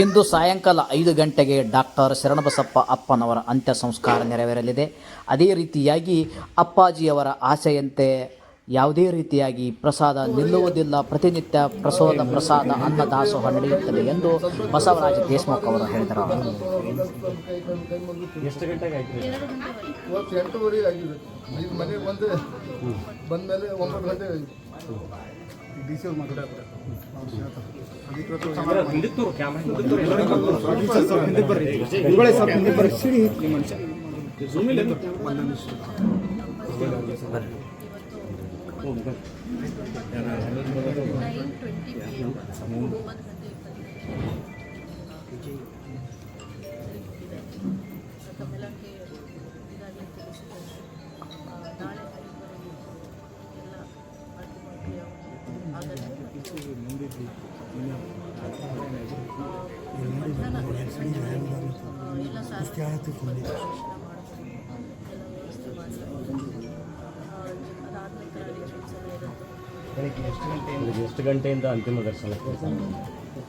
ಇಂದು ಸಾಯಂಕಾಲ ಐದು ಗಂಟೆಗೆ ಡಾಕ್ಟರ್ ಶರಣಬಸಪ್ಪ ಅಪ್ಪನವರ ಅಂತ್ಯ ಸಂಸ್ಕಾರ ನೆರವೇರಲಿದೆ. ಅದೇ ರೀತಿಯಾಗಿ ಅಪ್ಪಾಜಿಯವರ ಆಸೆಯಂತೆ ಯಾವುದೇ ರೀತಿಯಾಗಿ ಪ್ರಸಾದ ನಿಲ್ಲುವುದಿಲ್ಲ. ಪ್ರತಿನಿತ್ಯ ಪ್ರಸೋದ ಪ್ರಸಾದ ಅನ್ನದಾಸೋಹ ನಡೆಯುತ್ತದೆ ಎಂದು ಬಸವರಾಜ ದೇಶಮುಖ್ ಅವರು ಹೇಳಿದರು. ಎಷ್ಟು ಗಂಟೆಗೆ ಆಗಿದೆ. ಬಂದಮೇಲೆ ಒಂಬತ್ತು ಗಂಟೆ ಆಗಿದೆ ಡಿ ಗಂಟೆಯಿಂದ ಎರಡು ಗಂಟೆವರೆಗೆ ಸಾರ್ವಜನಿಕರಿಗೆ ದರ್ಶನ ಮಾಡೋದಕ್ಕೆ ಅವಕಾಶ ಮಾಡಿಕೊಡ್ತಾರೆ.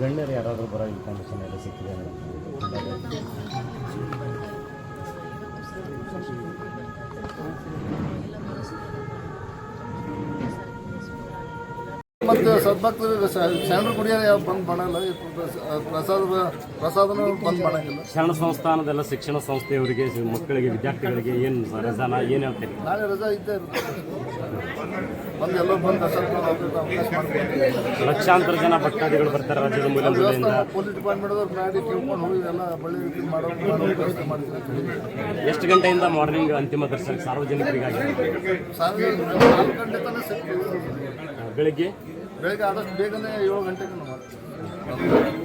ಗಣ್ಯರು ಯಾರಾದರೂ ಬರೋ ಇನ್ಫಾರ್ಮೇಷನ್ ಎಲ್ಲ ಸಿಕ್ಕಿದೆ ಮತ್ತು ಸದ್ಭಕ್ತರು ಶರಣರು ಕುಡಿಯೋರು ಯಾವ ಬಂದ್ ಮಾಡಲ್ಲ? ಪ್ರಸಾದ ಪ್ರಸಾದನೂ ಬಂದ್ ಮಾಡಂಗಿಲ್ಲ. ಶರಣ ಸಂಸ್ಥಾನದೆಲ್ಲ ಶಿಕ್ಷಣ ಸಂಸ್ಥೆಯವರಿಗೆ ಮಕ್ಕಳಿಗೆ ವಿದ್ಯಾರ್ಥಿಗಳಿಗೆ ಏನು ರಜಾನ ಏನು ಹೇಳ್ತೀರಿ? ನಾಳೆ ರಜಾ ಇದ್ದೇ ಇರುತ್ತೆ. ಬಂದು ಲಕ್ಷಾಂತರ ಜನ ಭಕ್ತಾದಿಗಳು ಬರ್ತಾರೆ ರಾಜ್ಯದ ಮೂಲ ಮೂಲೆಯಿಂದ. ಪೊಲೀಸ್ ಡಿಪಾರ್ಟ್ಮೆಂಟ್ ಅವ್ರು ಮಾಡಿ ತಿಳ್ಕೊಂಡು ಹೋಗಿ ಎಲ್ಲ ಒಳ್ಳೆ ರೀತಿ ಮಾಡೋ ಮಾಡೋ ವ್ಯವಸ್ಥೆ ಮಾಡಿದ್ರೆ ಎಷ್ಟು ಗಂಟೆಯಿಂದ ಮಾರ್ನಿಂಗ್ ಅಂತಿಮ ದರ್ಶನ ಸಾರ್ವಜನಿಕರಿಗಾಗಿ? ಸಾರ್ವಜನಿಕ ನಾಲ್ಕು ಗಂಟೆ ತನಕ ಸಿಗ್ತೀವಿ. ಬೆಳಿಗ್ಗೆ? ಬೆಳಗ್ಗೆ ಆದಷ್ಟು ಬೇಗನೆ ಏಳು ಗಂಟೆಗೆ ಮಾಡ್ತೀವಿ.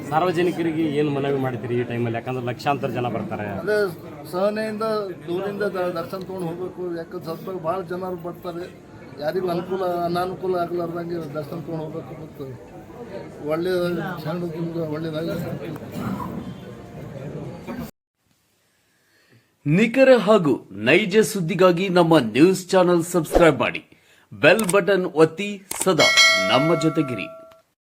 ಸಾರ್ವಜನಿಕರಿಗೆ ಏನು ಮನವಿ ಮಾಡ್ತೀರಿ ಈ ಟೈಮಲ್ಲಿ? ಯಾಕಂದ್ರೆ ಲಕ್ಷಾಂತರ ಜನ ಬರ್ತಾರೆ. ಅದೇ ಸಹನೆಯಿಂದ ದೂರಿಂದ ದರ್ಶನ ತಗೊಂಡು ಹೋಗ್ಬೇಕು. ಯಾಕಂದ್ರೆ ಸ್ವಲ್ಪ ಭಾಳ ಜನರು ಬರ್ತಾರೆ. ಯಾರಿಗೂ ಅನುಕೂಲ, ಅನಾನುಕೂಲ ಆಗಲಾರ್ದಂಗೆ ದರ್ಶನ ತೊಗೊಂಡು ಹೋಗ್ಬೇಕು ಮತ್ತು ಒಳ್ಳೆಯ ಸಣ್ಣ ನಿಮ್ಗೆ ಒಳ್ಳೆಯದಾಗಿ ನಿಖರ ಹಾಗೂ ನೈಜ ಸುದ್ದಿಗಾಗಿ ನಮ್ಮ ನ್ಯೂಸ್ ಚಾನೆಲ್ ಸಬ್ಸ್ಕ್ರೈಬ್ ಮಾಡಿ. ಬೆಲ್ ಬಟನ್ ಒತ್ತಿ ಸದಾ ನಮ್ಮ ಜೊತೆಗಿರಿ.